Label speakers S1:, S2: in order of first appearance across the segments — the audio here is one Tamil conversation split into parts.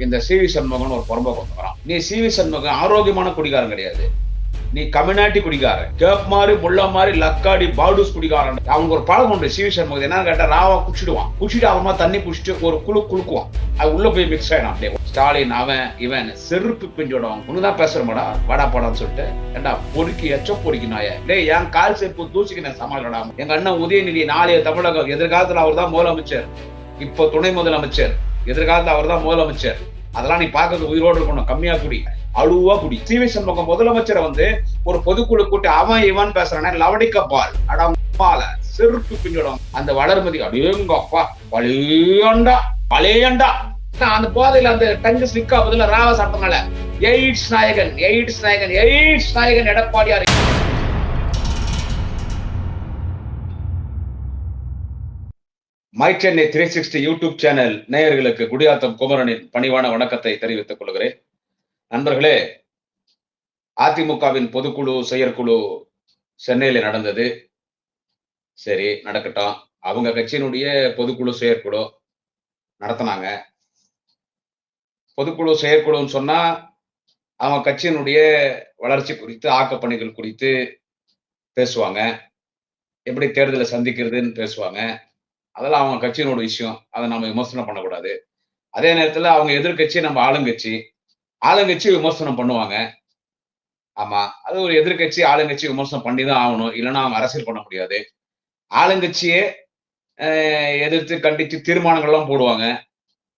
S1: இந்த சி வி சண்முகன் ஒரு புறம்ப கொண்டுறான் நீ சி வி சண்முகன் ஆரோக்கியமான குடிகாரன் கிடையாது. நீ கம்யூனாட்டி குடிகாரன். கேப் மாதிரி முள்ள மாதிரி லக்காடி பாடூஸ் குடிகாரன். அவங்க ஒரு பழம் உண்டு சிவி சண்முகம். என்ன கேட்டா ராவா குடிச்சிடுவான். குடிச்சிட்டு அவமா தண்ணி குடிச்சிட்டு ஒரு குழு குழுக்குவான் அது உள்ள போய் மிக்ஸ் ஆயிடும் அப்படியே ஸ்டாலின் அவன் இவன் செருப்பு பிஞ்சோடுவான். உனதான் பேசுறமாடா வாடா படம் சொல்லிட்டு ஏண்டா பொறுக்கி எச்ச பொறுக்கி நாய. டேய் என் கால் செருப்பு தூசிக்கு நான் சமாளிடாம எங்க அண்ணன் உதயநிதி நாளைய தமிழகம் எதிர்காலத்துல அவர் தான் முதலமைச்சர். இப்போ துணை முதலமைச்சர். எதிர்காலத்துல அவர் தான் முதலமைச்சர். அதெல்லாம் நீ பார்க்கறது உயிரோடு இருக்கணும். கம்மியா குடி. அழுவா குடி. சி வி சண்முகம் முதலமைச்சரை வந்து ஒரு பொதுக்குழு கூட்டி அவன் இவன் பேசுறானே லவடிக்க பால் அடம்பால செருப்பு பின்னிடும் அந்த வளர்மதி அடேங்க அப்பா பழையண்டா பழையண்டா அந்த போதையில அந்த டங்கு ஸ்லிக்கா பதில ராவ சாப்பிட்டனால எய்ட்ஸ் நாயகன் எய்ட்ஸ் நாயகன் எய்ட்ஸ் நாயகன் எடப்பாடியார் my Chennai three sixty YouTube channel நேயர்களுக்கு குடியாத்தம் குமரனின் பணிவான வணக்கத்தை தெரிவித்துக் கொள்கிறேன். நண்பர்களே அதிமுகவின் பொதுக்குழு செயற்குழு சென்னையில் நடந்தது. சரி நடக்கட்டும். அவங்க கட்சியினுடைய பொதுக்குழு செயற்குழு நடத்தினாங்க. பொதுக்குழு செயற்குழுன்னு சொன்னா அவங்க கட்சியினுடைய வளர்ச்சி குறித்து ஆக்கப்பணிகள் குறித்து பேசுவாங்க. எப்படி தேர்தலை சந்திக்கிறதுன்னு பேசுவாங்க. அதெல்லாம் அவங்க கட்சியினோட விஷயம். அதை நம்ம விமர்சனம் பண்ணக்கூடாது. அதே நேரத்தில் அவங்க எதிர்கட்சி நம்ம ஆளுங்கட்சி ஆளுங்கட்சி விமர்சனம் பண்ணுவாங்க. ஆமா அது ஒரு எதிர்கட்சி ஆளுங்கட்சி விமர்சனம் பண்ணி தான் ஆகணும். இல்லைன்னா அவங்க அரசியல் பண்ண முடியாது. ஆளுங்கட்சியே எதிர்த்து கண்டித்து தீர்மானங்கள்லாம் போடுவாங்க.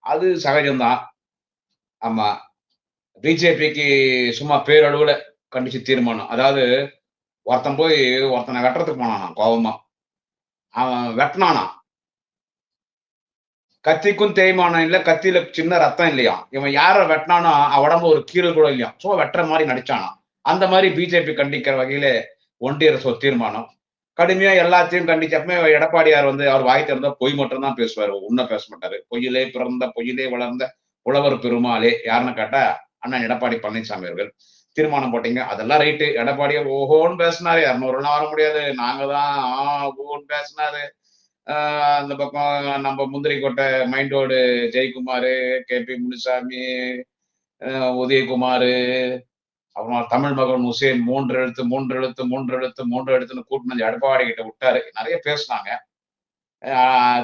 S1: அது சகஜம்தான். ஆமா பிஜேபிக்கு சும்மா பேரளவுல கண்டிச்சு தீர்மானம். அதாவது ஒருத்தன் போய் ஒருத்தனை வெட்டுறதுக்கு போனானா கோபமா அவன் வெட்டினானா கத்திக்கும் தேய்மானம் இல்ல கத்தியில சின்ன ரத்தம் இல்லையா? இவன் யார வெட்டினானா உடம்பு ஒரு கீழ கூட இல்லையா? சும்மா வெட்டுற மாதிரி நடிச்சானா? அந்த மாதிரி பிஜேபி கண்டிக்கிற வகையில ஒன்றிய அரசு தீர்மானம். கடுமையா எல்லாத்தையும் கண்டிச்சப்பமே எடப்பாடியார் வந்து அவர் வாய் திறந்தா பொய் மட்டும் தான் பேசுவார். உன்ன பேச மாட்டாரு. பொய்யிலே பிறந்த பொய்யிலே வளர்ந்த உழவர் பெருமாளே. யாருன்னு கேட்டா அண்ணன் எடப்பாடி பழனிசாமி அவர்கள். தீர்மானம் போட்டீங்க. அதெல்லாம் ரைட்டு. எடப்பாடியார் ஓஹோன்னு பேசினாரு. இரநூறுலாம் வர முடியாது. நாங்க தான் ஓஹோன்னு பேசினாரு. அந்த பக்கம் நம்ம முந்திரி கோட்டை மைண்டோடு ஜெயக்குமார் கே. பி. முனுசாமி உதயகுமார் அப்புறம் தமிழ் மகன் உசேன் மூன்று எழுத்து மூன்று எழுத்து மூன்று எழுத்து மூன்று எழுத்துன்னு கூட்டினது எடப்பாடி கிட்ட விட்டாரு. நிறைய பேசினாங்க.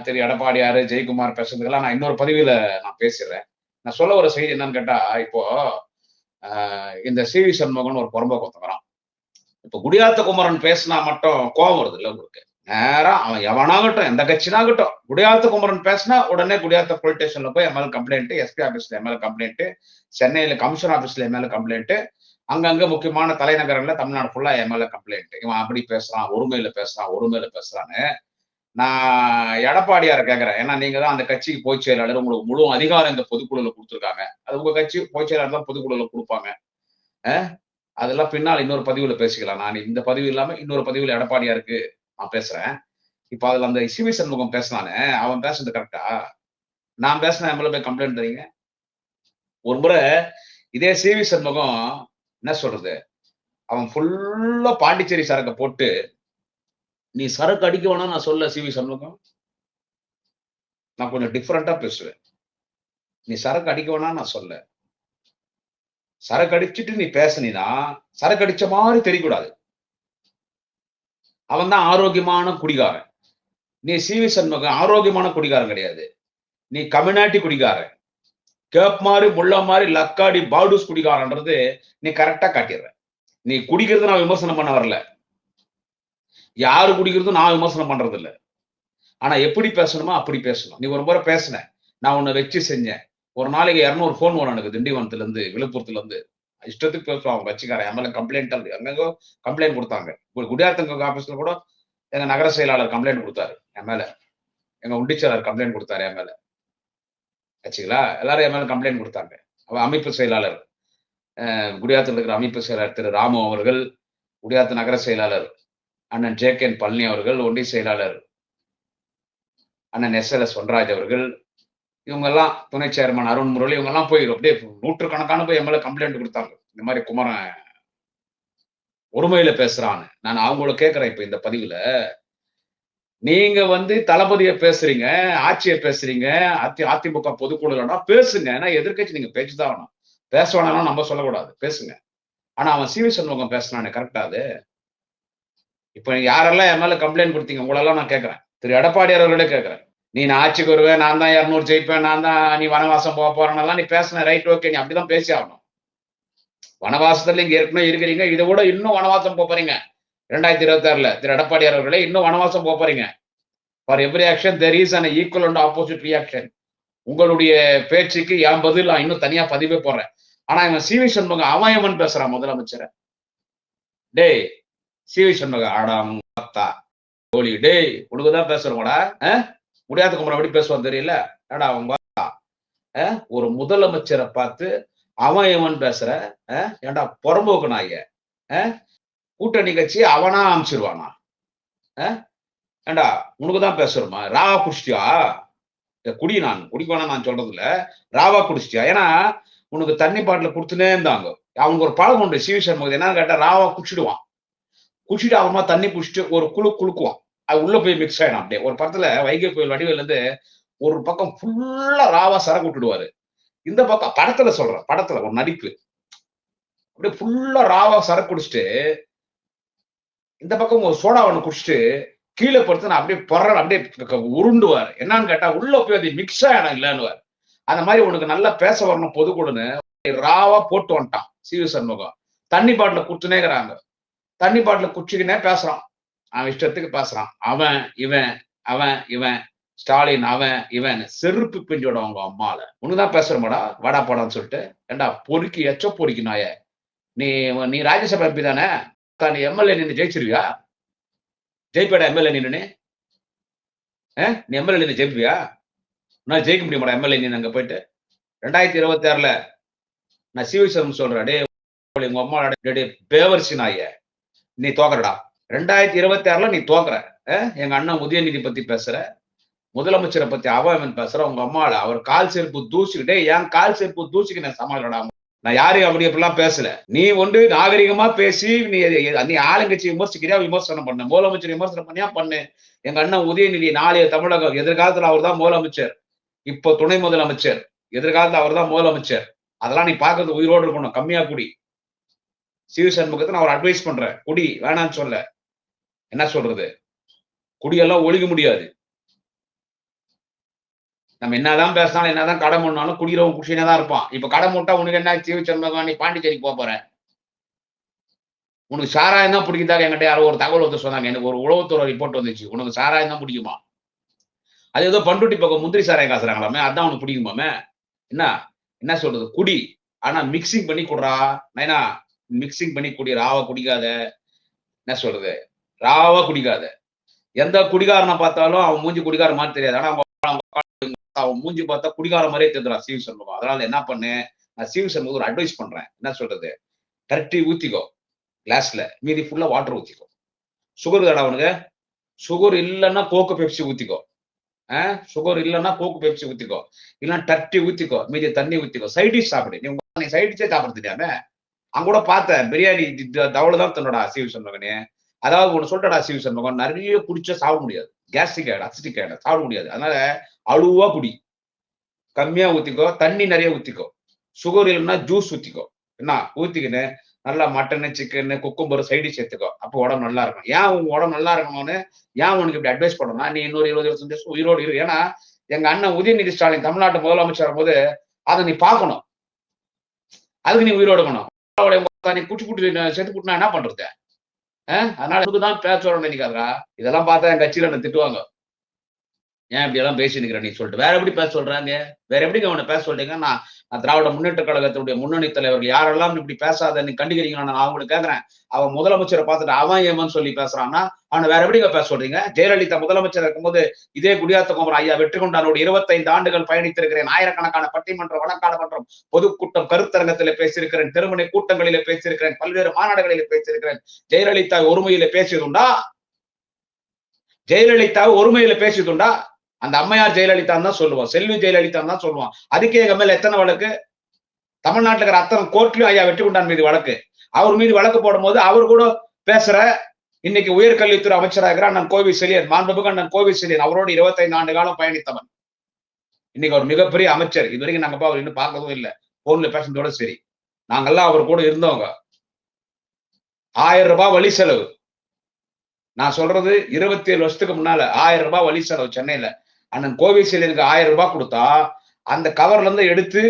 S1: திரு எடப்பாடியாரு ஜெயக்குமார் பேசுறதுக்கெல்லாம் நான் இன்னொரு பதிவில் நான் பேசிடுறேன். நான் சொல்ல ஒரு செய்தி என்னன்னு கேட்டா இப்போ இந்த சி. வி. சண்முகன் ஒரு புறம்ப இப்போ குடியாத்த குமரன் பேசினா மட்டும் கோபம் வருது இல்லை உங்களுக்கு? நேரம் அவன் எவனாகட்டும் எந்த கட்சினாகட்டும் குடியாத்த குமரன் பேசினா உடனே குடியாத்த போலீஸ் ஸ்டேஷன்ல போய் எம்எல் கம்ப்ளைண்ட் எஸ்பி ஆபீஸ்ல எம்எல் கம்ப்ளைண்ட் சென்னையில கமிஷன் ஆபீஸ்ல எம்எல் கம்ப்ளைண்ட் அங்கங்க முக்கியமான தலைநகரங்கள்ல தமிழ்நாடு ஃபுல்லா எம்எல்ஏ கம்ப்ளைண்ட் இவன் அப்படி பேசுறான் ஒருமையில பேசுறான் ஒருமையில பேசுறான்னு நான் எடப்பாடியார கேட்கறேன் ஏன்னா நீங்க தான் அந்த கட்சிக்கு பொதுச் செயலாளர் உங்களுக்கு முழு அதிகாரம் இந்த பொதுக்குழுல கொடுத்துருக்காங்க. அது உங்க கட்சி பொதுச் செயலாளர் தான் பொதுக்குழுல கொடுப்பாங்க. அதெல்லாம் பின்னால் இன்னொரு பதிவுல பேசிக்கலாம். நான் இந்த பதிவு இல்லாம இன்னொரு பதிவுல எடப்பாடியாருக்கு நான் பேசுறேன். இப்ப அதுல அந்த சிவி சண்முகம் பேசினானே அவன் பேசுறது கரெக்டா நான் பேசின எம்எல்ஏ போய் கம்ப்ளைண்ட் தரீங்க ஒரு முறை இதே சிவி சண்முகம் என்ன சொல்றது? அவன் ஃபுல்லா பாண்டிச்சேரி சரக்கை போட்டு நீ சரக்கு அடிக்க வேணா நான் சொல்ல சிவி சண்முகம். நான் கொஞ்சம் டிஃப்ரெண்டா பேசுவேன். நீ சரக்கு அடிக்க வேணா நான் சொல்ல. சரக்கு அடிச்சுட்டு நீ பேசுனீனா சரக்கு அடிச்ச மாதிரி தெரியக்கூடாது. அவன் தான் ஆரோக்கியமான குடிகாரன். நீ சிவி சண்முகம் ஆரோக்கியமான குடிகாரன் கிடையாது. நீ கம்யூனாட்டி குடிகாரன். கேப் மாதிரி முள்ள மாதிரி லக்காடி பாடூஸ் குடிகாரன்றது நீ கரெக்டா காட்டிடுற. நீ குடிக்கிறது நான் விமர்சனம் பண்ண வரல. யாரு குடிக்கிறதும் நான் விமர்சனம் பண்றது இல்லை ஆனா எப்படி பேசணுமோ அப்படி பேசணும். நீ ஒரு முறை பேசின. நான் உன்னை வச்சு செஞ்சேன். ஒரு நாளைக்கு இரநூறு ஃபோன் வரும் எனக்கு திண்டிவனத்துல இருந்து விழுப்புரத்துல இருந்து இஷ்டத்துக்கு பேசுவான் அவங்க கட்சிக்காரன். எம்எல்ஏ கம்ப்ளைண்ட் அங்கங்கோ கம்ப்ளைண்ட் கொடுத்தாங்க. குடியாத்தங்க ஆஃபீஸ்ல கூட எங்க நகர செயலாளர் கம்ப்ளைண்ட் கொடுத்தாரு என் மேல. எங்க உண்டிச்சாளர் கம்ப்ளைண்ட் கொடுத்தாரு என் மேல. எல்லாரும் என் மேல கம்ப்ளைண்ட் கொடுத்தாங்க. அவ அமைப்பு செயலாளர். குடியாத்தில் இருக்கிற அமைப்பு செயலாளர் திரு ராமு அவர்கள் குடியாத்து நகர செயலாளர் அண்ணன் ஜே கே பழனி அவர்கள் ஒன்றிய செயலாளர் அண்ணன் எஸ் எல் எஸ் ஒன்ராஜ் அவர்கள் இவங்கெல்லாம் துணை சேர்மன் அருண் முரளி இவங்கெல்லாம் போய் அப்படியே நூற்றுக்கணக்கான போய் எம்எல்ஏ கம்ப்ளைண்ட் கொடுத்தாங்க. இந்த மாதிரி குமரன் ஒருமையில பேசுறான்னு. நான் அவங்கள கேட்கிறேன் இப்ப இந்த பதிவுல. நீங்க வந்து தளபதிய பேசுறீங்க ஆட்சியை பேசுறீங்க அதி அதிமுக பொதுக்குழுலன்னா பேசுங்க. ஏன்னா எதிர்க்கட்சி நீங்க பேச்சுதான் வேணும் பேச வேணாம் நம்ம சொல்லக்கூடாது. பேசுங்க. ஆனா அவன் சிவி சண்முகம் பேசினானே கரெக்டா அது? இப்ப யாரெல்லாம் என் மேல கம்ப்ளைண்ட் கொடுத்தீங்க உங்களெல்லாம் நான் கேட்கறேன் திரு எடப்பாடி அவர்களே கேட்கறேன் நீ நான் ஆட்சிக்கு வருவேன் நான் தான் இரநூறு ஜெயிப்பேன் நான் தான் நீ வனவாசம் போக போறேன்னெல்லாம் நீ பேசின ரைட் ஓகே நீ அப்படிதான் பேசி ஆகணும். வனவாசத்துல இங்க ஏற்கனவே இருக்கிறீங்க இதை விட இன்னும் வனவாசம் போறீங்க. ரெண்டாயிரத்தி இருபத்தி ஆறுல திரு எடப்பாடி அவர்களே இன்னும் வனவாசம் போறீங்க. For every action there is an equal and opposite reaction உங்களுடைய பேச்சுக்கு என் பதில் நான் இன்னும் தனியா பதிவே போடுறேன். ஆனா இவன் சிவி சண்முகம் அவயவன் பேசுறான் முதலமைச்சரை டேய் சிவி சண்முகம் ஆடாம் அத்தா கோழி டேய் உனக்குதான் பேசுறோம்டா முடியாதுக்கு முன்னாடி எப்படி பேசுவான் தெரியல. ஏடா அவங்க அஹ், ஒரு முதலமைச்சரை பார்த்து அவன் இவன் பேசுற அஹ், புறம்போக்கு நாய கூட்டணி கட்சி அவனா அமைச்சிருவானா அஹ், ஏண்டா உனக்குதான் பேசுறோமா? ராவா குடிச்சிட்டியா? குடி நான் குடிக்க வேணாம் நான் சொல்றது இல்ல ராவா குடிச்சிட்டியா? ஏன்னா உனக்கு தண்ணி பாட்டில் கொடுத்துனே இருந்தாங்க. அவங்க ஒரு பழகம் உண்டு. சிவி சண்முகம் என்னன்னு கேட்டா ராவா குடிச்சிடுவான். குடிச்சிட்டு அப்புறமா தண்ணி குடிச்சிட்டு ஒரு குழு குலுக்குவான். அது உள்ள போய் மிக்ஸ் ஆயிடும் அப்படியே. ஒரு படத்துல வைகை கோயில் வடிவேல இருந்து ஒரு பக்கம் ஃபுல்லா ராவா சரக்கு விட்டுடுவாரு. இந்த பக்கம் படத்துல சொல்றேன் படத்துல ஒரு நடிப்பு. அப்படியே ஃபுல்லா ராவா சரக்கு குடிச்சிட்டு இந்த பக்கம் ஒரு சோடா ஒண்ணு குடிச்சிட்டு கீழே படுத்து நான் அப்படியே பொற அப்படியே உருண்டுவார். என்னன்னு கேட்டா உள்ள போய் அது மிக்ஸ் ஆயிடும் இல்லைன்னுவார். அந்த மாதிரி உனக்கு நல்லா பேச வரணும் பொதுக்குழுன்னு ராவா போட்டு வந்துட்டான். C V Shanmugam. தண்ணி பாட்டில குத்துனேங்கிறாங்க. தண்ணி பாட்டில குச்சிக்கினே பேசுறான். அவன் இஷ்டத்துக்கு பேசுறான். அவன் இவன் அவன் இவன் ஸ்டாலின் அவன் இவன் செருப்பு பிஞ்சோட அவங்க அம்மால. உனக்குதான் பேசுறமாடா? வாடா போடான்னு சொல்லிட்டு ஏண்டா பொறுக்கி எச்ச பொறுக்கி நாய? நீ நீ ராஜ்யசபா எம்பி தானே? நீ எம்எல்ஏ நின்று ஜெயிச்சிருவியா? ஜெயிப்பேடா எம்எல்ஏ நின்று நீ எம்எல்ஏ நின்று ஜெயிப்பியா? நான் ஜெயிக்க முடியுமாடா எம்எல்ஏ நீ அங்க போயிட்டு? ரெண்டாயிரத்தி இருபத்தி ஆறுல நான் சிவிசம் சொல்றேன் டே உங்க அம்மா டே பேவர்சி நாய நீ தோக்கறடா. ரெண்டாயிரத்தி இருபத்தி ஆறுல நீ தோக்குற. எங்க அண்ணன் உதயநிதி பத்தி பேசுற. முதலமைச்சரை பத்தி அவன் பேசுற. உங்க அம்மாவோட அவர் கால் செருப்பு தூசிக்கிட்டே என் கால் செருப்பு தூசிக்கு நான் சமாளிடா நான் யாரையும் அப்படி அப்படிலாம் பேசல. நீ ஒன்று நாகரிகமா பேசி நீ நீ ஆளுங்கட்சி விமர்சிக்கிறியா? விமர்சனம் பண்ண. முதலமைச்சர் விமர்சனம் பண்ணியா? பண்ணு. எங்க அண்ணன் உதயநிதி நாளைய தமிழகம் எதிர்காலத்துல அவர் தான் முதலமைச்சர். இப்போ துணை முதலமைச்சர். எதிர்காலத்துல அவர் தான் முதலமைச்சர். அதெல்லாம் நீ பாக்குறது உயிரோடு இருக்கணும். கம்மியா குடி. சிவ சண்முகத்தை நான் அவர் அட்வைஸ் பண்றேன். குடி. வேணான்னு சொல்ல. என்ன சொல்றது? குடியெல்லாம் ஒழிக்க முடியாது. நம்ம என்னதான் பேசினாலும் என்னதான் கடை மூடினாலும் குடிக்கிறவன் குஷினே தான் இருப்பான். இப்ப கடை மூட்டா உனக்கு என்ன சிவ சண்முகம் நீ பாண்டிச்சேரிக்கு போக போற. உனக்கு சாராயம் தான் பிடிக்குதாக என்கிட்ட யாரோ ஒரு தகவல் வந்து சொன்னாங்க. எனக்கு ஒரு உளவுத்துறை ரிப்போர்ட் வந்துச்சு. உனக்கு சாராயம் தான் பிடிக்குமா? அது ஏதோ பண்டுட்டி பக்கம் முந்திரி சாராயம் காசுறாங்களாமே அதான் உனக்கு பிடிக்குமாமே? என்ன? என்ன சொல்றது? குடி. ஆனா மிக்சிங் பண்ணி குடுறா. நைனா மிக்சிங் பண்ணி குடி. ராவா குடிக்காத. என்ன சொல்றது? ராவா குடிக்காத. எந்த குடிகாரனை பார்த்தாலும் அவன் மூஞ்சி குடிகார மாதிரி தெரியாது. ஆனா அவன் அவன் மூஞ்சி பார்த்தா குடிகார மாதிரியே தெரிஞ்சிடான் சிவி சண்முகம் அதனால என்ன பண்ணு நான் சிவி சண்முகம் ஒரு அட்வைஸ் பண்றேன். என்ன சொல்றது? கரெக்டி ஊத்திக்கோ. கிளாஸ்ல மீதி ஃபுல்லா வாட்டர் ஊத்திக்கோ. சுகர் தாடா அவனுக்கு சுகர் இல்லைன்னா கோக்கு பெப்சி ஊத்திக்கோ. சுகர் இல்லைன்னா கோக்கு பெப்சி ஊத்திக்கோ. இல்லைன்னா டர்ட்டி ஊத்திக்கோ. மீதி தண்ணி ஊத்திக்கோ. சைடிஷ் சாப்பிடு. நீ உங்க- நீ சைடிஷே சாப்பிட தெரியாம அங்க கூட பார்த்தேன். பிரியாணி தவளை தான் தன்னோட சிவி சண்முகனே அதாவது ஒன்று சொல்றடா சிவி மகன் நிறைய குடிச்சா சாப்பிட முடியாது. கேஸ்ட்ரிக் ஆயிடும் அசிட்டிக் ஆயிடும் சாப்பிட முடியாது. அதனால அழுவா குடி. கம்மியா ஊத்திக்கோ தண்ணி நிறைய ஊத்திக்கோ. சுகர் இல்லைன்னா ஜூஸ் ஊத்திக்கோ. என்ன? ஊத்திக்கின்னு நல்லா மட்டனு சிக்கனு குக்கும்பர் சைடு சேர்த்துக்கோ. அப்போ உடம்பு நல்லா இருக்கும் ஏன் உங்க உடம்பு நல்லா இருக்கணும்னு ஏன் உனக்கு இப்படி அட்வைஸ் பண்ணணும்னா நீ இன்னொரு இருபது இருபத்தஞ்சு வருஷம் உயிரோடு இரு. ஏன்னா எங்க அண்ணன் உதயநிதி ஸ்டாலின் தமிழ்நாட்டு முதலமைச்சர் போது அதை நீ பார்க்கணும். அதுக்கு நீ உயிரோடு இருக்கணும். நீ குட்டி குட்டி சேர்த்து குட்டினா என்ன பண்றது? அதனால தான் பேச வரணும் நினைக்காதரா இதெல்லாம் பார்த்தா என் கட்சியில என்ன திட்டுவாங்க. ஏன் இப்படி எல்லாம் பேசி நிக்கிற நீ சொல்லிட்டு? வேற எப்படி பேச சொல்றாங்க? வேற எப்படிங்க அவனை பேச சொல்றீங்க? நான் திராவிட முன்னேற்ற கழகத்தினுடைய முன்னணி தலைவர்கள் யாரெல்லாம் இப்படி பேசாத நீ கண்டிக்கிறீங்களா? நான் அவங்களுக்கு கேட்கறேன் அவன் முதலமைச்சரை பார்த்துட்டு அவன் ஏமான்னு சொல்லி பேசுறான்னா அவனை வேற எப்படிங்க பேச சொல்றீங்க? ஜெயலலிதா முதலமைச்சர் இருக்கும்போது இதே குடியாத்த குமரன் ஐயா வெற்றி கொண்டானோடு இருபத்தைந்து ஆண்டுகள் பயணித்திருக்கிறேன். ஆயிரக்கணக்கான பட்டிமன்ற வழக்காடுமன்றம் பொதுக்கூட்டம் கருத்தரங்கத்திலே பேசியிருக்கிறேன். திருமண கூட்டங்களிலே பேசியிருக்கிறேன். பல்வேறு மாநாடுகளிலே பேசியிருக்கிறேன். ஜெயலலிதா ஒருமையில பேசியதுண்டா? ஜெயலலிதா ஒருமையில பேசியதுண்டா? அந்த அம்மையார் ஜெயலலிதா தான் சொல்லுவான் செல்வி ஜெயலலிதா தான் சொல்லுவான் அதுக்கே மேல எத்தனை வழக்கு? தமிழ்நாட்டில் இருக்கிற அத்தனை கோர்ட்லயும் ஐயா வெற்றி கொண்டான் மீது வழக்கு. அவர் மீது வழக்கு போடும்போது அவர் கூட பேசுற இன்னைக்கு உயர்கல்வித்துறை அமைச்சராக இருக்கிற அண்ணன் கோவி செழியன் மாண்புமிகு அண்ணன் கோவி செழியன் அவரோடு இருபத்தைந்து ஆண்டு காலம் பயணித்தவன். இன்னைக்கு அவர் மிகப்பெரிய அமைச்சர். இது வரைக்கும் நாங்க அவர் இன்னும் பார்க்கவும் இல்லை. போன்ல பேசுனதோட சரி. நாங்கெல்லாம் அவர் கூட இருந்தவங்க. ஆயிரம் ரூபாய் வழி செலவு. நான் சொல்றது இருபத்தி ஏழு வருஷத்துக்கு முன்னால ஆயிரம் ரூபாய் வழி செலவு சென்னையில. அண்ணன் கோவிஷீல்டுக்கு ஆயிரம் ரூபாய் கொடுத்தா அந்த கவர்ல இருந்து எடுத்து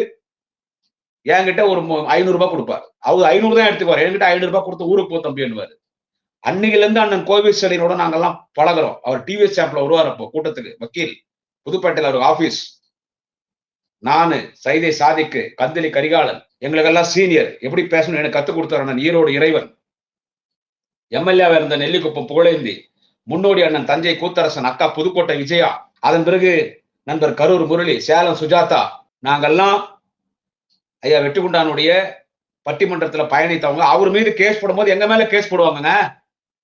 S1: என்கிட்ட ஒரு ஐநூறு ரூபாய் கொடுப்பார். அவர் ஐநூறு தான் எடுத்துக்குவார். என்கிட்ட ஐநூறு ரூபாய் கொடுத்து ஊருக்கு போ தம்பி என்னவாரு அன்னையில இருந்து அண்ணன் கோவில் செடியனோட நாங்கெல்லாம் பழகுறோம். அவர் டிவிஎஸ் ஆப்ல வருவார் அப்போ கூட்டத்துக்கு. வக்கீல் புதுப்பேட்டையில் அவர் ஆபீஸ் நானு சைதை சாதிக்கு கந்தலி கரிகாலன் எங்களுக்கெல்லாம் சீனியர் எப்படி பேசணும் எனக்கு கத்துக் கொடுத்தார் அண்ணன் ஈரோடு இறைவன். எம்எல்ஏவா இருந்த நெல்லிக்குப்பம் புகழேந்தி முன்னோடி அண்ணன் தஞ்சை கூத்தரசன் அக்கா புதுக்கோட்டை விஜயா அதன் பிறகு நண்பர் கரூர் முரளி சேலம் சுஜாதா நாங்கெல்லாம் ஐயா வெட்டுக்குண்டானுடைய பட்டிமன்றத்தில் பயணித்தவங்க. அவர் மீது கேஸ் போடும்போது எங்க மேல கேஸ் போடுவாங்கங்க?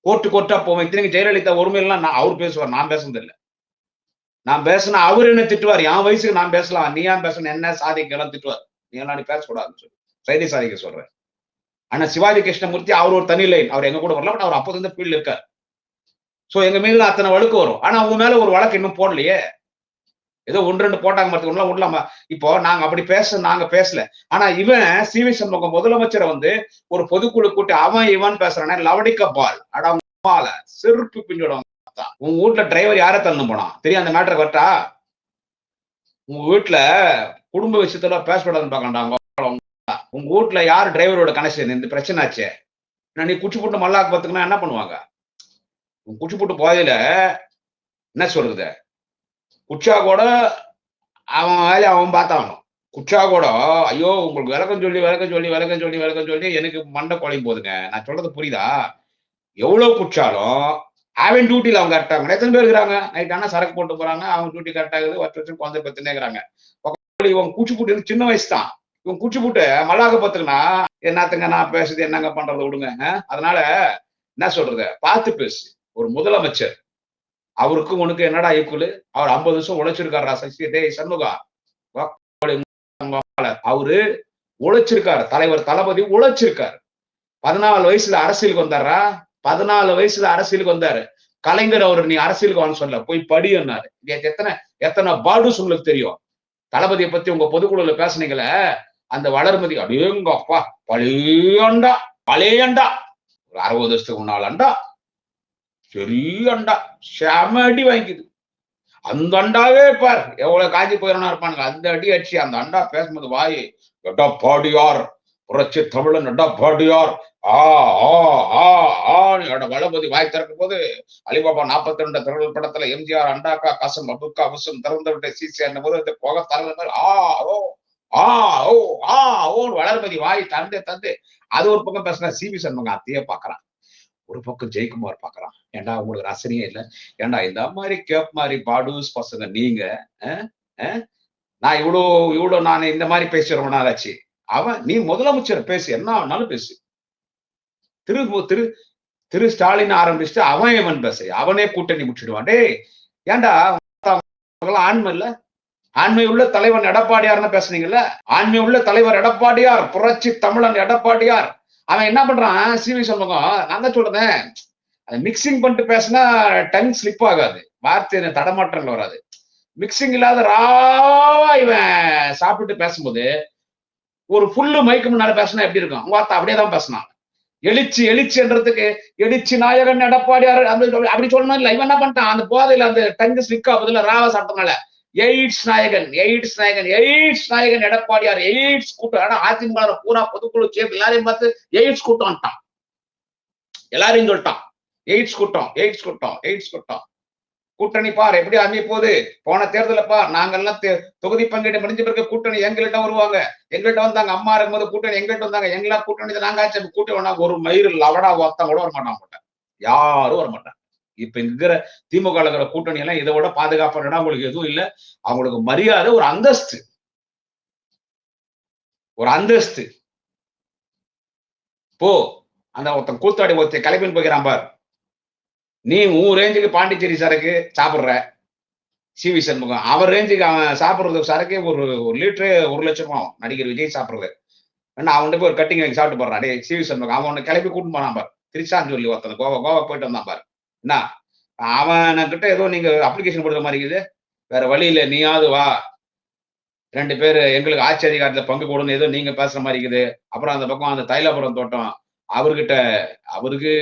S1: கோர்ட்டு கோர்ட்டா போவோம். இத்தனைக்கு ஜெயலலிதா ஒருமையெல்லாம் நான் அவர் பேசுவார். நான் பேசுனது இல்லை. நான் பேசினா அவர் என்ன திட்டுவார்? என் வயசுக்கு நான் பேசலாம். நீ ஏன் பேசணும் என்ன சாதிக்கலாம் திட்டுவார்? நீ எல்லாம் நீ பேசக்கூடாதுன்னு சொல்லி. சைதை சாதிக்க சொல்றேன். ஆனா சிவாஜி கிருஷ்ணமூர்த்தி அவர் ஒரு தனி லைன் அவர் எங்க கூட வரல பட் அவர் அப்போது இருந்து ஃபீல்டு இருக்கார். சோ எங்க மேல அத்தனை வழக்கு வரும். ஆனா அவங்க மேல ஒரு வழக்கு இன்னும் போடலையே. ஏதோ ஒன்று ரெண்டு போட்டாங்க மற்றவங்களாம் விடலாமா? இப்போ நாங்க அப்படி பேச நாங்க பேசல. ஆனா இவன் சி வி சண்முகம் முதலமைச்சரை வந்து ஒரு பொதுக்குழு கூட்டி அவன் இவன் பேசுறானே லவடிக்க பால். அடால செருப்பு பின்னிடும் உங்க வீட்டுல டிரைவர் யார தந்து போனான்? தெரியும் அந்த மேட்டர் கரெக்டா உங்க வீட்டுல குடும்ப விஷயத்துல பேசக்கூடாதுன்னு பாக்கண்டாங்க உங்க வீட்டுல யார் டிரைவரோட கனெக்ஷன் இந்த பிரச்சனை ஆச்சு. நீ குச்சி போட்டு மல்லாக்கு பார்த்துக்கனா என்ன பண்ணுவாங்க? குச்சி போட்டு போதையில என்ன சொல்றது? குச்சா கூட அவன் வேலையை அவன் பார்த்தாகணும். குச்சா கூட ஐயோ உங்களுக்கு விளக்கம் சொல்லி விளக்கம் சொல்லி விளக்கம் சொல்லி விளக்கம் சொல்லி எனக்கு மண்டை குழையும் போதுங்க. நான் சொல்றது புரியுதா? எவ்வளவு குச்சாலும் அவன் டியூட்டியில் அவங்க கரெக்டாங்க எத்தனை பேர் இருக்கிறாங்க? நைட் ஆனால் சரக்கு போட்டு போறாங்க. அவங்க டியூட்டி கரெக்டாகுது வருஷம் வருஷம் குழந்தை பத்துனே இருக்கிறாங்க. இவன் கூச்சி போட்டு சின்ன வயசு தான் இவன் குச்சி போட்டு மல்லாக பார்த்துக்கனா என்னத்துங்க நான் பேசுறது என்னங்க பண்றதை விடுங்க அதனால என்ன சொல்றது? பார்த்து பேசு. ஒரு முதலமைச்சர். அவருக்கும் உனக்கு என்னடா ஈக்குவல் அவர் ஐம்பது வருஷம் உழைச்சிருக்காரா சசி டே சண்முகா. அவரு உழைச்சிருக்காரு தலைவர் தளபதி உழைச்சிருக்காரு. பதினாலு வயசுல அரசியலுக்கு வந்தாரா பதினாலு வயசுல அரசியலுக்கு வந்தாரு. கலைஞர் அவர் நீ அரசியலுக்கு வான்னு சொல்ல போய் படின்னாரு எத்தனை எத்தனை பாடுஸ் உங்களுக்கு தெரியும்? தளபதியை பத்தி உங்க பொதுக்குழுல பேசுனீங்கள அந்த வளர்மதி அப்படியேங்கப்பா பழையண்டா பழையண்டா. ஒரு அறுபது வருஷத்துக்கு முன்னாலண்டா. பெரிய அண்டா செம அடி வாங்கிக்குது. அந்த அண்டாவே பார் எவ்வளவு காஞ்சி போயிடணும் இருப்பானுங்க. அந்த அடி அடிச்சு அந்த அண்டா பேசும்போது வாய் எடப்பாடியார் புரட்சி தமிழன் எடப்பாடியார் ஆ ஆ ஆ ஆ வளபதி வாய் திறக்கும் போது அலிபாபா நாற்பத்தி ரெண்டு திரள் படத்துல எம்ஜிஆர் அண்டாக்கா கசம் அபுக்கா அவசம் திறந்து விட்ட சிசி என்ன போது அந்த புகை திறந்த மாதிரி ஆ ஓ ஆ ஓ ஆ ஓ வளர்மதி வாய் தந்தே தந்து அது ஒரு பக்கம் பேசினா சிபி சண்முகம் அத்தையே பாக்குறான். ஒரு பக்கம் ஜெயக்குமார் பாக்குறான் ஏன்டா உங்களுக்கு ரசனையே இல்லை? ஏன்டா இந்த மாதிரி கேப் மாதிரி பாடுஸ் பசங்க நீங்க நான் இவ்வளோ இவ்வளோ நான் இந்த மாதிரி பேசி ரொம்ப நாள் ஆச்சு. அவன் நீ முதலமைச்சர் பேசு என்ன ஆனாலும் பேசு. திரு திரு திரு ஸ்டாலின் ஆரம்பிச்சுட்டு அவன் இவன் பேச. அவனே கூட்டணி முடிச்சிடுவான். டே ஏண்டா ஆண்மை இல்ல? ஆண்மை உள்ள தலைவன் எடப்பாடியார்னு பேசுனீங்கல்ல? ஆண்மை உள்ள தலைவர் எடப்பாடியார் புரட்சி தமிழன் எடப்பாடியார். அவன் என்ன பண்றான்? சிவி சண்முகம் நான் தான் சொல்றேன். அதை மிக்சிங் பண்ணிட்டு பேசினா டங் ஸ்லிப் ஆகாது. வார்த்தை தடமாற்றங்கள் வராது. மிக்சிங் இல்லாத ராவா இவன் சாப்பிட்டு பேசும்போது ஒரு புல்லு மைக்கு முன்னால பேசினா எப்படி இருக்கும்? வார்த்தை அப்படியே தான் பேசினான். எழுச்சி எழுச்சின்றதுக்கு எழுச்சி நாயகன் எடப்பாடியார் அந்த அப்படி சொல்லணும் இல்லை. இவன் என்ன பண்ணிட்டான்? அந்த போதையில அந்த டங்கு ஸ்லிக் ஆகுதுல ராவா சாப்பிட்டனால எய்ட்ஸ் நாயகன் எய்ட்ஸ் நாயகன் எய்ட்ஸ் நாயகன் எடப்பாடியார் எய்ட்ஸ் கூட்டம். ஆனா அதிமுக பூரா பொதுக்குழு சேர்ப்பு எல்லாரையும் பார்த்து எய்ட்ஸ் கூட்டம்ட்டான் எல்லாரையும் சொல்லிட்டான். எய்ட்ஸ் கூட்டம் எய்ட்ஸ் கூட்டம் எய்ட்ஸ் கூட்டம். கூட்டணி பார் எப்படி அமைய போகுது? போன தேர்தல பார் நாங்கெல்லாம் தொகுதி பங்கீடு முடிஞ்ச பிறகு கூட்டணி எங்கள்கிட்ட வருவாங்க. எங்கள்கிட்ட வந்தாங்க அம்மா இருக்கும்போது கூட்டணி எங்கள்கிட்ட வந்தாங்க. எங்களா கூட்டணி நாங்க ஆச்சு கூட்டணி வந்தாங்க ஒரு மயிறு லவடா ஒருத்தன் கூட வர மாட்டான் யாரும் வர மாட்டாங்க இப்ப இருக்கிற திமுக இருக்கிற கூட்டணி எல்லாம் இதை விட பாதுகாப்பான அவங்களுக்கு எதுவும் இல்லை. அவங்களுக்கு மரியாதை ஒரு அந்தஸ்து. ஒரு அந்தஸ்து. போ. அந்த ஒருத்தன் கூத்தாடி ஒருத்தன் கிளப்பின்னு போய்க்கிறான் பார். நீ உன் ரேஞ்சுக்கு பாண்டிச்சேரி சரக்கு சாப்பிடுற. சிவி சண்முகம். அவர் ரேஞ்சுக்கு அவன் சாப்பிடுறது சரக்கே ஒரு ஒரு லிட்டரு ஒரு லட்சம் ஆகும். நடிகர் விஜய் சாப்பிடுறது. ஏன்னா அவன்கிட்ட போய் ஒரு கட்டிங் வாங்கி சாப்பிட்டு போறான். டே சிவி சண்முகம் அவன் கிளப்பி கூட்டு போனான் பார். திரிசான்னு ஒருத்தன் கோவா கோவா போயிட்டு வந்தான் பாரு. என்ன? அவன் கிட்ட ஏதோ நீங்க அப்ளிகேஷன் கொடுத்த மாதிரி இருக்குது. வேற வழி இல்லை நீயாவது வா. ரெண்டு பேர் எங்களுக்கு ஆட்சி அதிகாரத்துல பங்கு கொடுன்னு ஏதோ நீங்க பேசுற மாதிரி இருக்குது. அப்புறம் அந்த பக்கம் அந்த தைலாபுரம் தோட்டம் அவர்கிட்ட அவருக்கு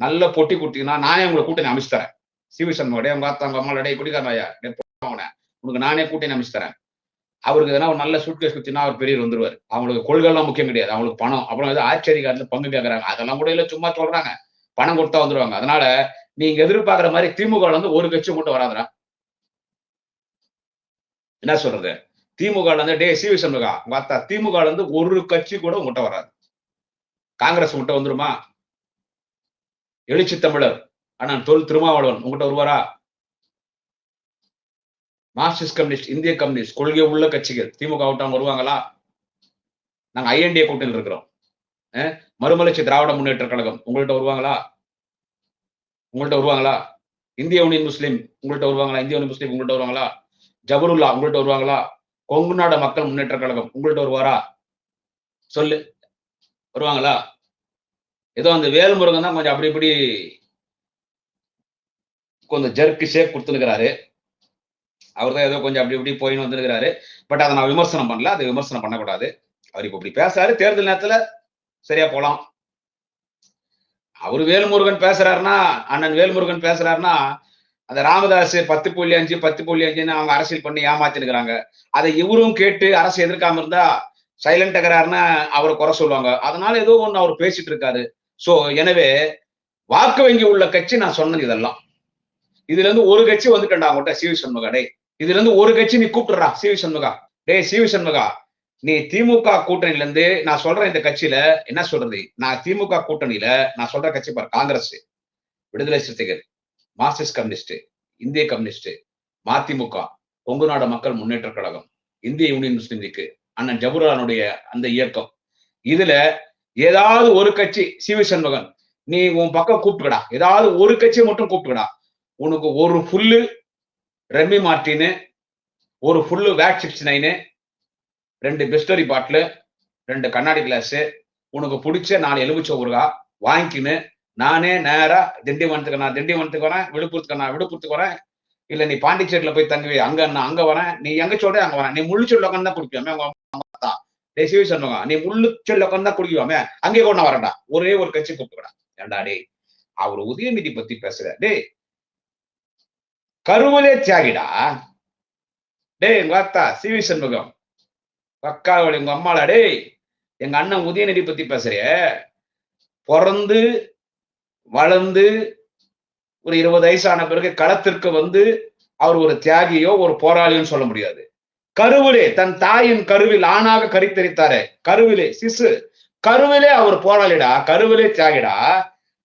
S1: நல்ல பொட்டி கொடுத்தீங்கன்னா நானே உங்களை கூட்டணி அமைச்சு தரேன். சிவி சண்முகடைய உங்க அத்தா உங்க அம்மாவோட குடிக்காரையா உனக்கு நானே கூட்டணி அமைச்சு தரேன். அவருக்கு எதனா ஒரு நல்ல சூட்கேஸ் குத்தினா அவர் பெரியவர் வந்துருவார். அவங்களுக்கு கொள்கைலாம் முக்கியம் கிடையாது. அவங்களுக்கு பணம் அப்புறம் ஏதோ ஆட்சி அதிகாரத்துல பங்கு கேட்கறாங்க அதெல்லாம் கூட இல்லை சும்மா சொல்றாங்க. பணம் கொடுத்தா வந்துருவாங்க. அதனால நீங்க எதிர்பார்க்குற மாதிரி திமுக வந்து ஒரு கட்சி மட்டும் வராதுடா. என்ன சொல்றது? திமுக வந்து டே சி வி சண்முகா பார்த்தா திமுக வந்து ஒரு கட்சி கூட உங்கள்கிட்ட வராது. காங்கிரஸ் உங்கள்கிட்ட வந்துருமா? எழுச்சி தமிழர் ஆனா தொல் திருமாவளவன் உங்கள்கிட்ட வருவாரா? மார்க்சிஸ்ட் கம்யூனிஸ்ட் இந்திய கம்யூனிஸ்ட் கொள்கை உள்ள கட்சிகள் திமுக விட்டவங்க வருவாங்களா? நாங்க ஐஎன்டிஏ கூட்டணியில் இருக்கிறோம். மறுமலர்ச்சி திராவிட முன்னேற்ற கழகம். உங்கள்கிட்ட வருவாங்களா? உங்கள்கிட்ட வருவாங்களா? இந்திய யூனியன் முஸ்லீம் உங்கள்கிட்ட வருவாங்களா? இந்திய யூனியன் முஸ்லீம் உங்கள்கிட்ட வருவாங்களா? ஜபருல்லா உங்கள்கிட்ட வருவாங்களா? கொங்கு நாடு மக்கள் முன்னேற்ற கழகம் உங்கள்கிட்ட வருவாரா? சொல்லு. வருவாங்களா? ஏதோ அந்த வேல்முருகன் தான் கொஞ்சம் அப்படி இப்படி கொஞ்சம் ஜர்க்கு ஷேக் கொடுத்துருக்கிறாரு அவர் தான் ஏதோ கொஞ்சம் அப்படி இப்படி போயின்னு வந்துருக்கிறாரு பட் அதை நான் விமர்சனம் பண்ணல. அதை விமர்சனம் பண்ணக்கூடாது. அவர் இப்போ இப்படி பேசுறாரு. தேர்தல் நேரத்தில் சரியா போலாம். அவர் வேல்முருகன் பேசுறாருன்னா அண்ணன் வேல்முருகன் பேசுறாருன்னா அந்த ராமதாஸ் பத்து புள்ளி அஞ்சு பத்து புள்ளி அஞ்சுன்னு அவங்க அரசியல் பண்ணி ஏமாத்திருக்கிறாங்க அதை இவரும் கேட்டு அரசு எதிர்க்காம இருந்தா சைலண்ட் இருக்கிறாருன்னா அவரை குறை சொல்லுவாங்க. அதனால ஏதோ ஒண்ணு அவர் பேசிட்டு இருக்காரு. சோ எனவே வாக்கு வங்கி உள்ள கட்சி நான் சொன்னது இதெல்லாம். இதுல இருந்து ஒரு கட்சி வந்துட்டேன்டா அவங்ககிட்ட சிவி சண்முகா டே இதுல இருந்து ஒரு கட்சி நீ கூப்பிடுறா சிவி சண்முகா. டே சிவி சண்முகா நீ திமுக கூட்டணியில இருந்து நான் சொல்றேன் இந்த கட்சியில என்ன சொல்றது? நான் திமுக கூட்டணியில நான் சொல்ற கட்சி பாரு Congress Viduthalai Chiruthaigal Marxist communist இந்திய கம்யூனிஸ்ட் மதிமுக கொங்கு நாடு மக்கள் முன்னேற்ற கழகம் இந்திய யூனியன் முஸ்லீம் லீக் அண்ணன் ஜவஹர்லாலுடைய அந்த இயக்கம். இதுல ஏதாவது ஒரு கட்சி சிவி சண்முகன் நீ உன் பக்கம் கூப்பிட்டுக்கடா. ஏதாவது ஒரு கட்சியை மட்டும் கூப்பிட்டுக்கடா. உனக்கு ஒரு ஃபுல்லு ரெமி மார்டின்னு ஒரு ஃபுல்லு வேட் சிக்ஸ்டி நைனு ரெண்டு பிஸ்டரி பாட்டிலு ரெண்டு கண்ணாடி கிளாஸு உனக்கு பிடிச்ச நாலு எலுமிச்ச ஊருகா வாங்கிக்கின்னு நானே நேரா திண்டிவனத்துக்கு நான் திண்டிவனத்துக்கு வரேன் விழுப்புரத்துக்கு நான் விழுப்புரத்துக்கு வரேன். இல்ல நீ பாண்டிச்சேரியில் போய் தங்குவே அங்கே நான் அங்க வரேன். நீ எங்க சொல்ற அங்க வரேன். நீ முள்ளுச்சொல்ல உட்காந்து தான் குடிக்குவாமே உங்க தேசிய சொன்னாங்க நீ முள்ளுச்சொல்ல உட்காந்து தான் குடிக்குவாமே அங்கே கொண்டா வரேன்டா. ஒரே ஒரு கட்சி கூப்பிட்டுக்கடா ஏண்டா டே அவர் உதயநிதி பத்தி பேசுற டே கருவலே தியாகிடா. டே எங்க அத்தா சி வி சண்முகம். பக்காவோட உங்க அம்மாளா டேய் எங்க அண்ணன் உதயநிதி பத்தி பேசுறிய. பிறந்து வளர்ந்து ஒரு இருபது வயசான பிறகு களத்திற்கு வந்து அவர் ஒரு தியாகியோ ஒரு போராளியோன்னு சொல்ல முடியாது. கருவிலே தன் தாயின் கருவில் ஆணாக கரித்தரித்தாரே. கருவிலே சிசு. கருவிலே அவர் போராளிடா கருவிலே தியாகிடா.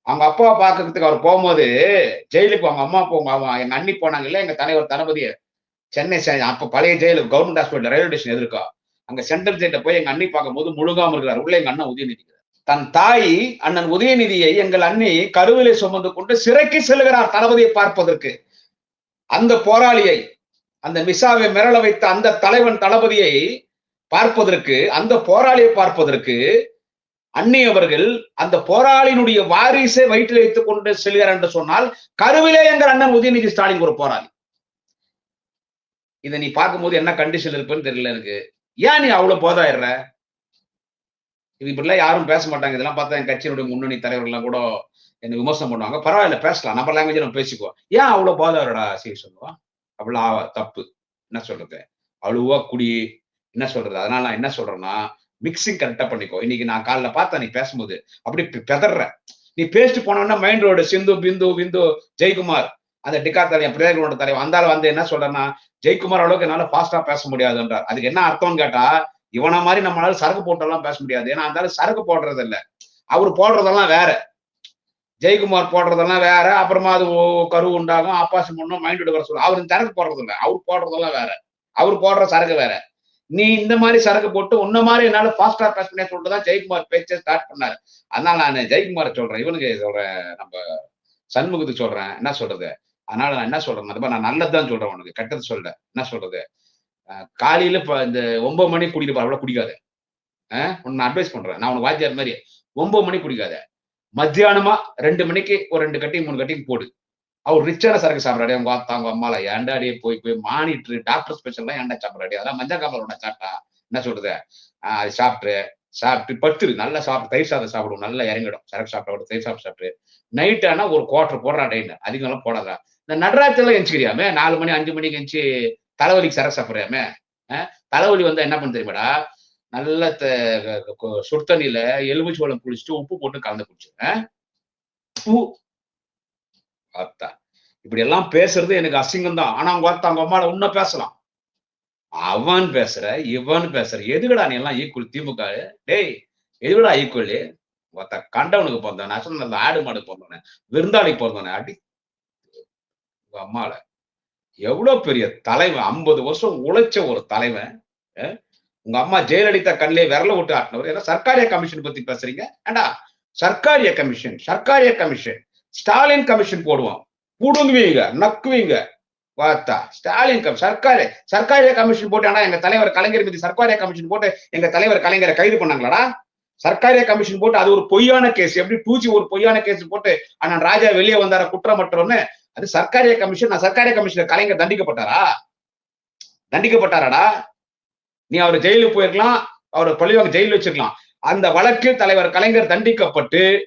S1: அவங்க அப்பாவை பாக்குறதுக்கு அவர் போகும்போது ஜெயிலுக்கு அவங்க அம்மா போங்க அவங்க எங்க அண்ணி போனாங்க இல்ல எங்க தலைவர் தளபதி சென்னை அப்ப பழைய ஜெயிலுக்கு கவர்மெண்ட் ஹாஸ்பிட்டல் ரயில்வே ஸ்டேஷன் எதிர்க்கா. அங்க சென்ட்ரல் ஜெயில போய் எங்க அண்ணி பார்க்கும்போது முழுகாம இருக்கிறார். உள்ள எங்க அண்ணன் உதயநிதி தன் தாய் அண்ணன் உதயநிதியை எங்கள் அண்ணி கருவிலை சுமந்து கொண்டு சிறைக்கு செல்கிறார் தளபதியை பார்ப்பதற்கு. அந்த போராளியை அந்த மிசாவை மிரள வைத்த அந்த தலைவன் தளபதியை பார்ப்பதற்கு அந்த போராளியை பார்ப்பதற்கு அண்ணி அவர்கள் அந்த போராளியினுடைய வாரிசை வயிற்றில் வைத்துக் கொண்டு செல்கிறார் என்று சொன்னால் கருவிலே எங்கள் அண்ணன் உதயநிதி ஸ்டாலின் ஒரு போராளி. இதை நீ பார்க்கும்போது என்ன கண்டிஷன் இருப்புன்னு தெரியல எனக்கு. ஏன் நீ அவ்வளவு போதாயிடுற? இது இப்படிலாம் யாரும் பேச மாட்டாங்க. இதெல்லாம் பார்த்தா என் கட்சியினுடைய முன்னணி தலைவர்கள்லாம் கூட என்ன விமர்சனம் பண்ணுவாங்க. பரவாயில்ல பேசலாம். நம்ம லாங்குவேஜ் நம்ம பேசிக்குவோம். ஏன் அவ்வளவு போதாயிரடா சரி சொல்லுவோம் அவ்வளவு தப்பு. என்ன சொல்றது? அழுவா குடி. என்ன சொல்றது? அதனால நான் என்ன சொல்றேன்னா மிக்சிங் கரெக்டா பண்ணிக்கோ. இன்னைக்கு நான் காலைல பார்த்தா நீ பேசும்போது அப்படி பெதற நீ பேசிட்டு போனோம்னா மைண்ட் ரோடு சிந்து பிந்து பிந்து ஜெயக்குமார் அந்த டிகா தலைவன் பிரேகரோட தலைவன். அந்த வந்து என்ன சொல்றேன்னா ஜெயக்குமார் அளவுக்கு என்னால ஃபாஸ்டா பேச முடியாதுன்றார். அதுக்கு என்ன அர்த்தம்னு கேட்டா இவன மாதிரி நம்மளால சரக்கு போட்டெல்லாம் பேச முடியாது. ஏன்னா அந்த சரக்கு போடுறது இல்ல அவர் போடுறதெல்லாம் வேற. ஜெயக்குமார் போடுறதெல்லாம் வேற. அப்புறமா அது கரு உண்டாகும். ஆபாசம் பண்ணும் மைண்ட் வர சொல்ல அவர் சரக்கு போடுறது இல்லை அவர் போடுறதெல்லாம் வேற. அவர் போடுற சரக்கு வேற. நீ இந்த மாதிரி சரக்கு போட்டு உன்ன மாதிரி என்னால ஃபாஸ்டா பேச முடியாது சொல்லிட்டு தான் ஜெயக்குமார் பேச்சை ஸ்டார்ட் பண்ணாரு. அதனால நான் ஜெயக்குமார் சொல்றேன். இவனுக்கு சொல்றேன். நம்ம சண்முகத்துக்கு சொல்றேன். என்ன சொல்றது? அதனால நான் என்ன சொல்றேன் அது நான் நல்லதுதான் சொல்றேன் உனக்கு. கெட்டது சொல்ல. என்ன சொல்றது? காலையில இப்போ இந்த ஒன்பது மணி குடிக்கிற அவ்வளவு குடிக்காத. உன்னை நான் அட்வைஸ் பண்றேன். நான் உனக்கு வாத்தியார் மாதிரி ஒன்பது மணி குடிக்காத. மத்தியானமா ரெண்டு மணிக்கு ஒரு ரெண்டு கட்டிங் மூணு கட்டிங் போடு. அவர் ரிச்சான சரக்கு சாப்பிட்றாடி அவங்க வாத்தா அவங்க அம்மால ஏண்டாடியே போய் போய் மானிட்டு டாக்டர் ஸ்பெஷல்லாம் ஏன்டா சாப்பிட்றாடி அதெல்லாம் மஞ்சள் காப்பலோட சாப்பிட்டா. என்ன சொல்றது? ஆஹ் அது சாப்பிட்டு சாப்பிட்டு பத்துரு நல்லா சாப்பிட்டு தயிர் சாதம் சாப்பிடும் நல்லா இறங்கிடும். சரக்கு சாப்பிட தயிர் சாப்பிட்டு சாப்பிட்டு நைட் ஆனா ஒரு குவார்டர் போடுறா டைன் அதிகம்லாம் போடாதான் இந்த நடராஜெல்லாம் எஞ்சிக்கிறியாமே நாலு மணி அஞ்சு மணிக்கு எஞ்சி தலைவலிக்கு சர சாப்பிட்றியாமே? தலைவலி வந்தா என்ன பண்ண தெரியுமாடா? நல்ல சுடுத்தண்ணியில எலுமிச்சோளம் குளிச்சுட்டு உப்பு போட்டு கலந்து குடிச்சு இப்படி எல்லாம் பேசுறது எனக்கு அசிங்கம் தான் ஆனா அவங்க அத்தா அவங்க அம்மால உன்ன பேசலாம். அவன் பேசுற இவன் பேசுற. எதுகடா நீ எல்லாம் ஈக்குவல் திமுக? டேய் எதுகடா ஈக்குவல் ஒருத்த கண்டவனுக்கு பிறந்தவன் அந்த ஆடு மாடு பிறந்தவனே விருந்தாளிக்கு பிறந்தவனே அடி. அம்மால. எவ்வளவு பெரிய தலைவன் ஐம்பது வருஷம் உழைச்ச ஒரு தலைவன் உங்க அம்மா ஜெயலலிதா கண்ணிலே விரல விட்டு ஆட்டினவர். ஏன்னா சர்க்காரிய கமிஷன் பத்தி பேசுறீங்க. ஏண்டா? Sarkaria commission Sarkaria commission. Stalin commission போடுவோம். புடுங்குவீங்க நக்குவீங்க. பார்த்தா ஸ்டாலின் சர்க்காரே சர்க்காரிய கமிஷன் போட்டு ஆனா எங்க தலைவர் கலைஞர் மீது சர்க்காரிய கமிஷன் போட்டு எங்க தலைவர் கலைஞரை கைது பண்ணாங்களாடா? சர்க்காரிய கமிஷன் போட்டு அது ஒரு பொய்யான கேஸ். எப்படி டூச்சி ஒரு பொய்யான கேஸ் போட்டு அண்ணன் ராஜா வெளியே வந்தார குற்றமற்றவன்னு அது சர்க்காரிய கமிஷன் நான் சர்க்காரிய கமிஷன் கலைஞர் தண்டிக்கப்பட்டாரா? தண்டிக்கப்பட்டாராடா? நீ அவர் ஜெயிலுக்கு போயிருக்கலாம் அவர் பழிவாங்க ஜெயிலில் வச்சிருக்கலாம். அந்த வழக்கில் தலைவர் கலைஞர் தண்டிக்கப்பட்டு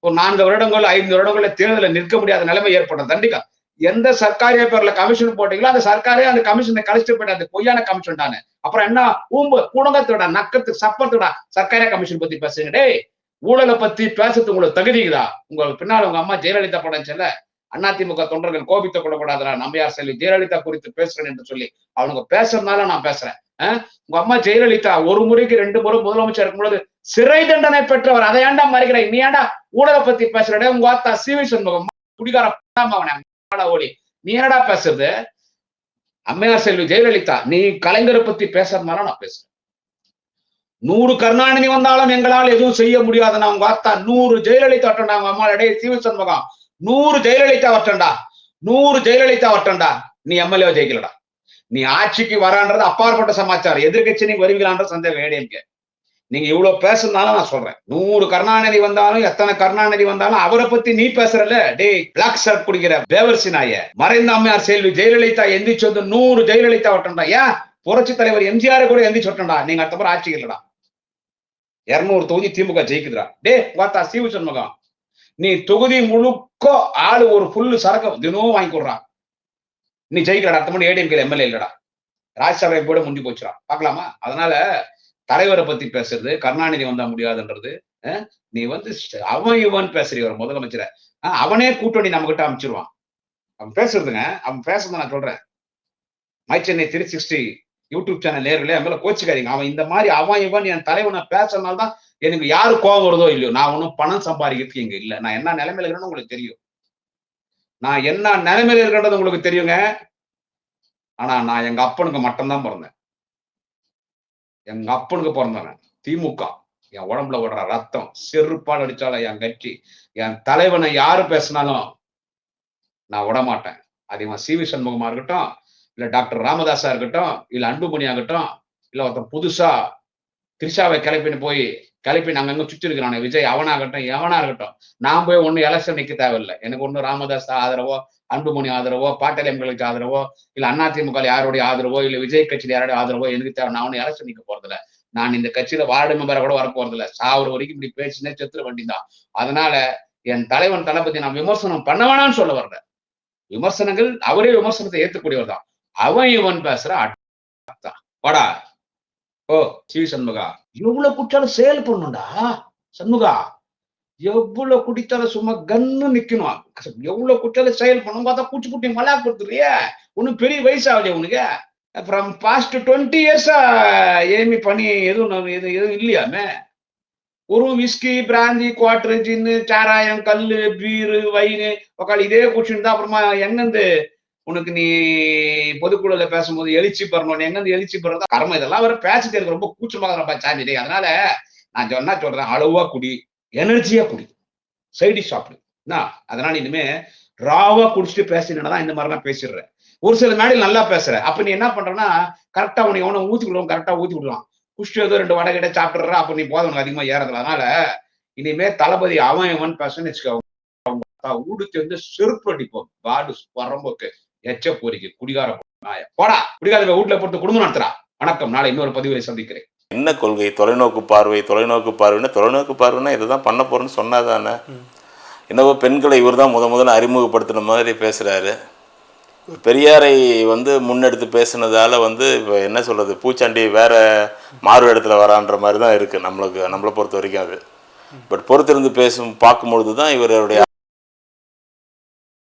S1: ஒரு நான்கு வருடங்கள் ஐந்து வருடங்கள்ல தேர்தலில் நிற்க முடியாத நிலைமை ஏற்படும் தண்டிக்க எந்த சர்க்காரிய பேர்ல கமிஷன் போட்டீங்களோ அந்த சர்க்காரே அந்த கமிஷனை கழிச்சு போயிட்டு அந்த பொய்யான கமிஷன் தானே. அப்புறம் என்ன? ஊம்பு ஊடகத்தோட நக்கத்து சப்பத்தோட சர்க்காரிய கமிஷன் பத்தி பேசுங்க. டே ஊழலை பத்தி பேசுறது உங்களுக்கு தகுதிக்குதா? உங்களுக்கு பின்னால் உங்க அம்மா ஜெயலலிதா படம் செல்ல. அதிமுக தொண்டர்கள் கோபித்த கொள்ளக்கூடாதுடா. நம்பியார் செல்வி? ஜெயலலிதா குறித்து பேசுறேன் என்று சொல்லி அவனுங்க பேசுறதுனால நான் பேசுறேன். உங்க அம்மா ஜெயலலிதா ஒரு முறைக்கு ரெண்டு முறை முதலமைச்சர் இருக்கும்போது சிறை தண்டனை பெற்றவர். அதை ஏன்டா மறைக்கிற நீ ஏண்டா ஊழலை பத்தி பேசுறடே உங்க ஆத்தா சிவி சண்முகம் குடிகார அவனை ஓடி. நீ என்னடா பேசுறது? அம்மையார் செல்வி ஜெயலலிதா நீ கலைஞரை பத்தி பேசுறதுனால நான் பேசுறேன். நூறு கருணாநிதி வந்தாலும் எங்களால் எதுவும் செய்ய முடியாதுன்னா உங்க ஆத்தா. நூறு ஜெயலலிதா வட்டண்டா அம்மா இடையே சிவி சண்முகம் நூறு ஜெயலலிதா வரட்டண்டா நூறு ஜெயலலிதா வரட்டண்டா நீ எம்எல்ஏ ஜெயிக்கலடா. நீ ஆட்சிக்கு வரான்றது அப்பாற்பட்ட சமாச்சாரம். எதிர்கட்சி நீங்க வருவீங்களான்ற சந்தேகம் ஏடிஎம்கே நீங்க இவ்வளவு பேசுனாலும் நான் சொல்றேன். நூறு கருணாநிதி வந்தாலும் எத்தனை கருணாநிதி வந்தாலும் அவரை பத்தி நீ பேசுறல டேய் பிளாக் ஷர்ட் குடிக்கிற பேவர்சி நாய மறைந்த அம்மையார் செல்வி ஜெயலலிதா எந்திரிச்சு வந்து நூறு ஜெயலலிதா வட்டண்டா ஏன்? புரட்சி தலைவர் எம்ஜிஆர் கூட எந்திரிச்சு வட்டண்டா நீங்க அடுத்த முறை ஆட்சிக்கு இல்லடா. இருநூறு தொகுதி திமுக ஜெயிக்குதுடா. டே வாத்தா சிவு சண்முகம். நீ தொகுதி முழுக்க ஆளு ஒரு ஃபுல்லு சரக்கு தினமும் வாங்கி கொடுறான். நீ ஜெயிக்கிறடா அடுத்த முறை ஏடிஎம்கே எம்எல்ஏ இல்லடா. ராஜ்யசபை கூட முடிஞ்சு போச்சுடா. பார்க்கலாமா? அதனால தலைவரை பத்தி பேசுறது கருணாநிதி வந்தா முடியாதுன்றது நீ வந்து அவன் இவன் பேசுறீங்க முதலமைச்சரை அவனே கூட்டணி நம்ம கிட்ட அமைச்சிருவான். அவன் பேசுறதுங்க அவன் பேசுறத நான் சொல்றேன். My Chennai three sixty YouTube channel நேர்களே மேல கோச்சுக்காதீங்க. அவன் இந்த மாதிரி அவன் இவன் என் தலைவனை பேசுறதுனால தான் எனக்கு யாரு கோபம் வருதோ இல்லையோ. நான் ஒன்றும் பணம் சம்பாதிக்கிறதுக்கு இங்க இல்லை. நான் என்ன நிலைமையில இருக்கிறேன்னு உங்களுக்கு தெரியும். நான் என்ன நிலைமையில இருக்கிறது உங்களுக்கு தெரியுங்க. ஆனா நான் எங்க அப்பனுக்கு மட்டும்தான் பிறந்தேன். எங்க அப்பனுக்கு பிறந்தவன் திமுக. என் உடம்புல விடுற ரத்தம் செருப்பால் அடிச்சால என் கட்சி. என் தலைவனை யாரு பேசினாலும் நான் விட மாட்டேன் அது இவன் சி வி சண்முகமா இருக்கட்டும் இல்ல டாக்டர் ராமதாஸா இருக்கட்டும் இல்ல அன்புமணி ஆகட்டும் இல்ல ஒருத்தன் புதுசா திரிஷாவை கிளப்பின்னு போய் கிளப்பி நாங்க அங்க சுற்றி விஜய் அவனாகட்டும் எவனா இருக்கட்டும் நான் போய் ஒன்றும் எலெக்ஷன் நிற்க தேவையில்லை. எனக்கு ஒன்றும் ராமதாஸ் ஆதரவோ அன்புமணி ஆதரவோ பாட்டல் எம்களுக்கு ஆதரவோ இல்ல அதிமுக யாருடைய ஆதரவோ இல்ல விஜய் கட்சியில் யாருடைய ஆதரவோ எனக்கு தேவை. நான் ஒன்றும் எலெக்ஷன் நிற்க போறதில்ல. நான் இந்த கட்சியில வார்டு மெம்பரை கூட வர போறதில்ல. சாவர வரைக்கும் இப்படி பேசினே செத்துற வண்டிதான். அதனால என் தலைவன் தளபதி நான் விமர்சனம் பண்ண வேணாம்னு சொல்ல வரல. விமர்சனங்கள் அவரே விமர்சனத்தை ஏற்றுக்கூடியவர் தான். அவன் இவன் பேசுற வாடா. ஓ சி. சண்முகா. எவ்வளவு குற்றாலும் செயல் பண்ணுண்டா சண்முகா எவ்வளவு குடித்தாலும் சும்மா கன்னு நிக்கணும். எவ்வளவு குற்றாலும் செயல் பண்ணும் பார்த்தா குச்சி குட்டி மலா கொடுத்துறிய. ஒன்னும் பெரிய வயசு ஆகலையா உனக்கு. அப்புறம் பாஸ்ட் டுவெண்ட்டி இயர்ஸா ஏமி பண்ணி எதுவும் எதுவும் எதுவும் இல்லையாமே? ஒரு விஸ்கி பிராந்தி குவாட்ரு ஜின்னு சாராயம் கல்லு பீரு வைனு உக்கால் இதே குடிச்சுட்டு தான் அப்புறமா எங்கேருந்து உனக்கு நீ பொதுக்குழுல பேசும்போது எழுச்சி பெறணும். எங்கிருந்து எழுச்சி பெறதா கர்மம் இதெல்லாம் அவர் பேசிட்டு எனக்கு ரொம்ப கூச்சமாக இருப்பா சாஞ்சிட்டே அதனால நான் சொன்னா சொல்றேன் அளவா குடி எனர்ஜியா குடி. சைடி சாப்பிடு. என்ன? அதனால இனிமே ராவா குடிச்சிட்டு பேசினா இந்த மாதிரிலாம் பேசிடுறேன். ஒரு சில மேடையில் நல்லா பேசுற. அப்ப நீ என்ன பண்றனா கரெக்டா உனக்கு எவனும் ஊத்தி விடுவோம் கரெக்டா ஊத்தி விடுவான். குஷ்டி ஏதோ ரெண்டு வடை கிட்ட சாப்பிடுற அப்ப நீ போதும் உனக்கு அதிகமா ஏறதுல அதனால இனிமே தளபதி அவன் இவன் பேசன்னு வச்சுக்கோ. அவங்க ஊடுத்தி வந்து செருப்பு அடிப்போம். பாடு வரம்போக்கு. எச்ச போரிக்கு குடிகார போடா குடிகார வீட்டுல போட்டு குடும்பம் நடத்துறா. வணக்கம் நாளை இன்னொரு பதிவை சந்திக்கிறேன்.
S2: என்ன கொள்கை? தொலைநோக்கு பார்வை தொலைநோக்கு பார்வைன்னா தொலைநோக்கு பார்வைன்னா இதை தான் பண்ண போறேன்னு சொன்னாதானே? என்னவோ பெண்களை இவர் தான் முத முதல்ல அறிமுகப்படுத்தின மாதிரி பேசுறாரு. பெரியாரை வந்து முன்னெடுத்து பேசுனதால வந்து இப்போ என்ன சொல்றது? பூச்சாண்டி வேற மாறு இடத்துல வரான்ற மாதிரி தான் இருக்கு. நம்மளுக்கு நம்மளை பொறுத்த வரைக்கும் அது. பட் பொறுத்திருந்து பேசும் பார்க்கும்பொழுது தான் இவருடைய